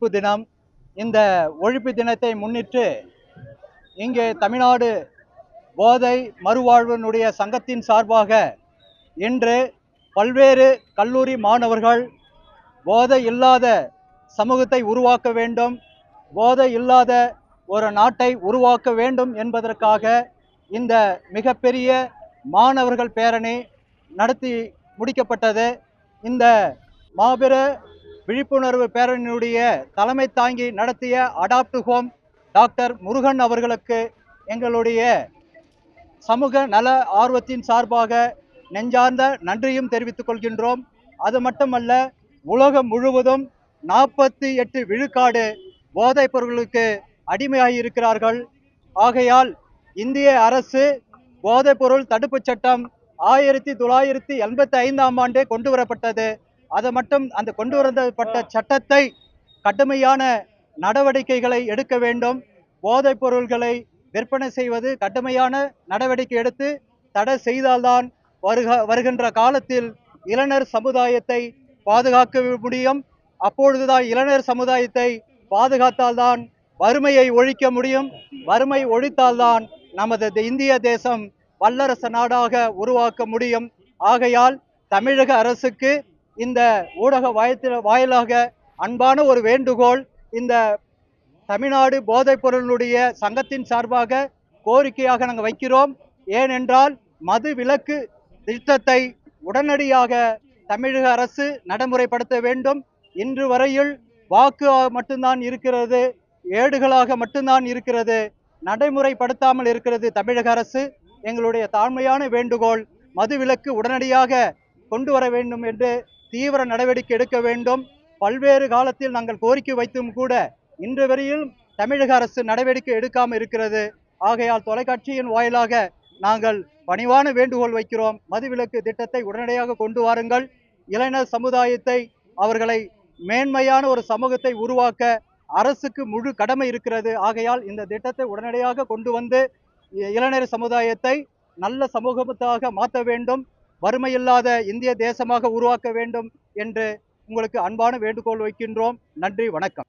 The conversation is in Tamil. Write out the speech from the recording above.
ஒழிப்பு தினம் இந்த ஒழிப்பு தினத்தை முன்னிட்டு இங்கே தமிழ்நாடு போதை மறுவாழ்வினுடைய சங்கத்தின் சார்பாக இன்று பல்வேறு கல்லூரி மாணவர்கள் போதை இல்லாத சமூகத்தை உருவாக்க வேண்டும் போதை இல்லாத ஒரு நாட்டை உருவாக்க வேண்டும் என்பதற்காக இந்த மிகப்பெரிய மாணவர்கள் பேரணி நடத்தி முடிக்கப்பட்டது. இந்த மாபெரும் விழிப்புணர்வு பேரணியுடைய தலைமை தாங்கி நடத்திய அடாப்ட் ஹோம் டாக்டர் முருகன் அவர்களுக்கு எங்களுடைய சமூக நல ஆர்வத்தின் சார்பாக நெஞ்சார்ந்த நன்றியும் தெரிவித்துக் கொள்கின்றோம். அது மட்டுமல்ல உலகம் முழுவதும் நாற்பத்தி எட்டு விழுக்காடு போதைப் பொருளுக்கு அடிமையாகி இருக்கிறார்கள் ஆகையால் இந்திய அரசு போதைப்பொருள் தடுப்புச் சட்டம் ஆயிரத்தி தொள்ளாயிரத்தி எண்பத்தி ஐந்தாம் ஆண்டே கொண்டு வரப்பட்டது. அதை மட்டும் அந்த கொண்டு வரப்பட்ட சட்டத்தை கடுமையான நடவடிக்கைகளை எடுக்க வேண்டும். போதைப் பொருள்களை விற்பனை செய்வது கடுமையான நடவடிக்கை எடுத்து தடை செய்தால்தான் வருக வருகின்ற காலத்தில் இளைஞர் சமுதாயத்தை பாதுகாக்க முடியும். அப்பொழுதுதான் இளைஞர் சமுதாயத்தை பாதுகாத்தால்தான் வறுமையை ஒழிக்க முடியும். வறுமை ஒழித்தால்தான் நமது இந்திய தேசம் வல்லரசு நாடாக உருவாக்க முடியும். ஆகையால் தமிழக அரசுக்கு இந்த ஊடக வாயத்தில் வாயிலாக அன்பான ஒரு வேண்டுகோள் இந்த தமிழ்நாடு போதைப் பொருளுடைய சங்கத்தின் சார்பாக கோரிக்கையாக நாங்கள் வைக்கிறோம். ஏனென்றால் மது விலக்கு திட்டத்தை உடனடியாக தமிழக அரசு நடைமுறைப்படுத்த வேண்டும். இன்று வரையில் வாக்கு மட்டும்தான் இருக்கிறது. ஏடுகளாக மட்டும்தான் இருக்கிறது. நடைமுறைப்படுத்தாமல் இருக்கிறது தமிழக அரசு. எங்களுடைய தாழ்மையான வேண்டுகோள் மது விலக்கு உடனடியாக கொண்டு வர வேண்டும் என்று தீவிர நடவடிக்கை எடுக்க வேண்டும். பல்வேறு காலத்தில் நாங்கள் கோரிக்கை வைத்தும் கூட இன்று வரையில் தமிழக அரசு நடவடிக்கை எடுக்காமல் இருக்கிறது. ஆகையால் தொலைக்காட்சியின் வாயிலாக நாங்கள் பணிவான வேண்டுகோள் வைக்கிறோம். மதுவிலக்கு திட்டத்தை உடனடியாக கொண்டு வாருங்கள். இளைஞர் சமுதாயத்தை அவர்களை மேன்மையான ஒரு சமூகத்தை உருவாக்க அரசுக்கு முழு கடமை இருக்கிறது. ஆகையால் இந்த திட்டத்தை உடனடியாக கொண்டு வந்து இ- இளைஞர் சமுதாயத்தை நல்ல சமூகத்தாக மாற்ற வேண்டும். வறுமையில்லாத இந்திய தேசமாக உருவாக்க வேண்டும் என்று உங்களுக்கு அன்பான வேண்டுகோள் வைக்கின்றோம். நன்றி வணக்கம்.